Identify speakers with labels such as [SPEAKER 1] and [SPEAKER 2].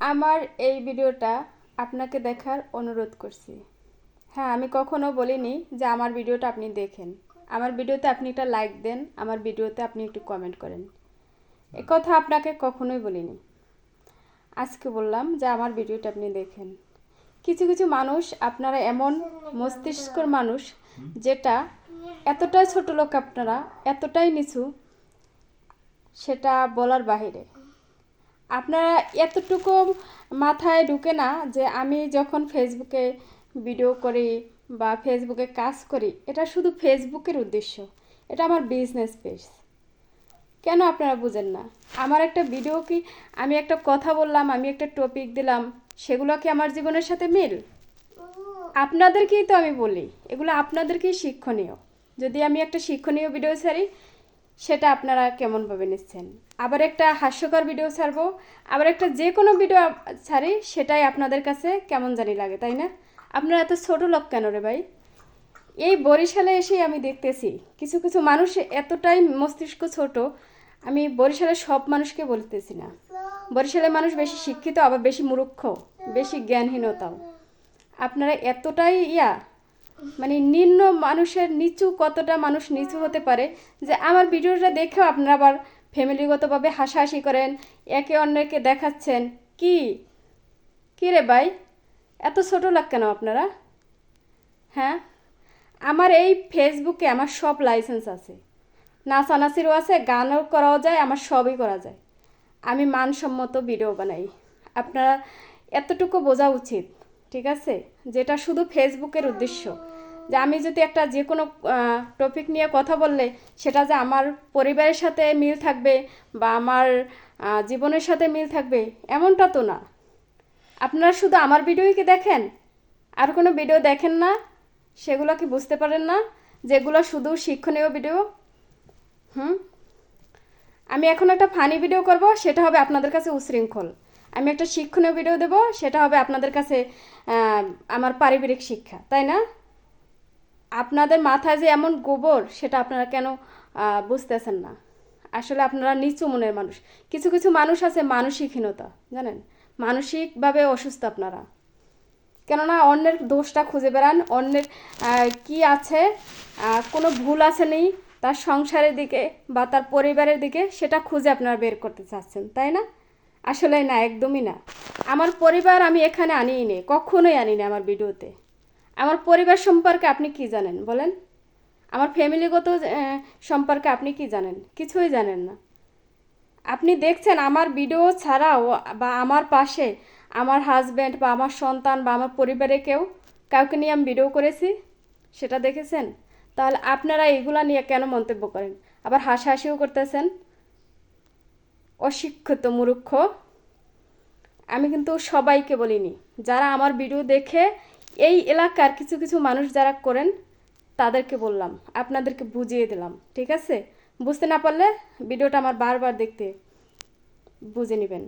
[SPEAKER 1] আমার এই ভিডিওটা আপনাকে দেখার অনুরোধ করছি। হ্যাঁ আমি কখনো বলিনি যে আমার ভিডিওটা আপনি দেখেন। আমার ভিডিওতে আপনি একটা লাইক দেন, আমার ভিডিওতে আপনি একটু কমেন্ট করেন। এ কথা আপনাকে কখনোই বলিনি। আজকে বললাম যে আমার ভিডিওটা আপনি দেখেন। কিছু কিছু মানুষ, আপনারা এমন মস্তিষ্কর মানুষ যেটা এতটাই ছোট লোক আপনারা, এতটাই নিচু, সেটা বলার বাহিরে। আপনারা এতটুকু মাথায় ঢুকে না যে আমি যখন ফেসবুকে ভিডিও করি বা ফেসবুকে কাজ করি, এটা শুধু ফেসবুকের উদ্দেশ্য। এটা আমার বিজনেস পেজ কেন আপনারা বুঝেন না? আমার একটা ভিডিও কি আমি একটা কথা বললাম, আমি একটা টপিক দিলাম, সেগুলো কি আমার জীবনের সাথে মিল? আপনাদেরকেই তো আমি বলি, এগুলো আপনাদেরকেই শিক্ষণীয়। যদি আমি একটা শিক্ষণীয় ভিডিও ছাড়ি সেটা আপনারা কেমনভাবে নিচ্ছেন? আবার একটা হাস্যকর ভিডিও ছাড়বো। আবার একটা যে কোনো ভিডিও ছাড়ি, সেটাই আপনাদের কাছে কেমন জানি লাগে, তাই না? আপনারা এত ছোট লোক কেন রে ভাই? এই বরিশালে এসে আমি দেখতেছি, কিছু কিছু মানুষ এতটাই মস্তিষ্ক ছোট, আমি বরিশালের সব মানুষকে বলতেছি না। বরিশালের মানুষ বেশি শিক্ষিত, আবার বেশি মূর্খ, বেশি জ্ঞানহীনতাও। আপনারা এতটাই ইয়া মানে নিম্ন মানুষের নিচু কতটা মানুষ নিচু হতে পারে, যে আমার ভিডিওটা দেখেও আপনারা আবার ফ্যামিলিগতভাবে হাসাহাসি করেন, একে অন্যকে দেখাচ্ছেন। কি? কি রে ভাই? এত ছোট লাগ কেন আপনারা? হ্যাঁ? আমার এই ফেসবুকে আমার সব লাইসেন্স আছে। নাচানাচিরও আছে, গানও করাও যায়, আমার সবই করা যায়। আমি মানসম্মত ভিডিও বানাই। আপনারা এতটুকু বোঝা উচিত। ঠিক আছে? যেটা শুধু ফেসবুকের উদ্দেশ্য। যে আমি যদি একটা যে কোনো টপিক নিয়ে কথা বললে, সেটা যে আমার পরিবারের সাথে মিল থাকবে বা আমার জীবনের সাথে মিল থাকবে, এমনটা তো না। আপনারা শুধু আমার ভিডিওই কি দেখেন? আর কোনো ভিডিও দেখেন না? সেগুলো কি বুঝতে পারেন না? যেগুলো শুধু শিক্ষণীয় ভিডিও? হুম? আমি এখন একটা ফানি ভিডিও করব, সেটা হবে আপনাদের কাছে উশৃঙ্খল। আমি একটা শিক্ষণীয় ভিডিও দেব, সেটা হবে আপনাদের কাছে আমার পারিবারিক শিক্ষা, তাই না? আপনাদের মাথায় যে এমন গোবর, সেটা আপনারা কেন বুঝতেছেন না? আসলে আপনারা নিচু মনের মানুষ। কিছু কিছু মানুষ আছে মানসিকহীনতা, জানেন? মানসিকভাবে অসুস্থ আপনারা। কেননা অন্যের দোষটা খুঁজে বেড়ান, অন্যের কি আছে কোনো ভুল আছে নেই, তার সংসারের দিকে বা তার পরিবারের দিকে, সেটা খুঁজে আপনারা বের করতে চাচ্ছেন, তাই না? আসলে না, একদমই না। আমার পরিবার আমি এখানে আনিই নে কখনোই আনি না আমার ভিডিওতে। আমার পরিবার সম্পর্কে আপনি কি জানেন বলেন? আমার ফ্যামিলিগত সম্পর্কে আপনি কি জানেন? কিছুই জানেন না। আপনি দেখছেন আমার ভিডিও ছাড়াও বা আমার পাশে আমার হাজব্যান্ড বা আমার সন্তান বা আমার পরিবারে কেউ কাউকে নিয়ে আমি ভিডিও করেছি? সেটা দেখেছেন? তাহলে আপনারা এগুলা নিয়ে কেন মন্তব্য করেন? আবার হাসাহাসিও করতেছেন? অশিক্ষিত মূর্খ। আমি কিন্তু সবাইকে বলিনি। যারা আমার ভিডিও দেখে এই এলাকার কিছু কিছু মানুষ যারা করেন, তাদেরকে বললাম, আপনাদেরকে বুঝিয়ে দিলাম, ঠিক আছে? বুঝতে না পারলে ভিডিওটা আমার বারবার দেখতে বুঝে নেবেন।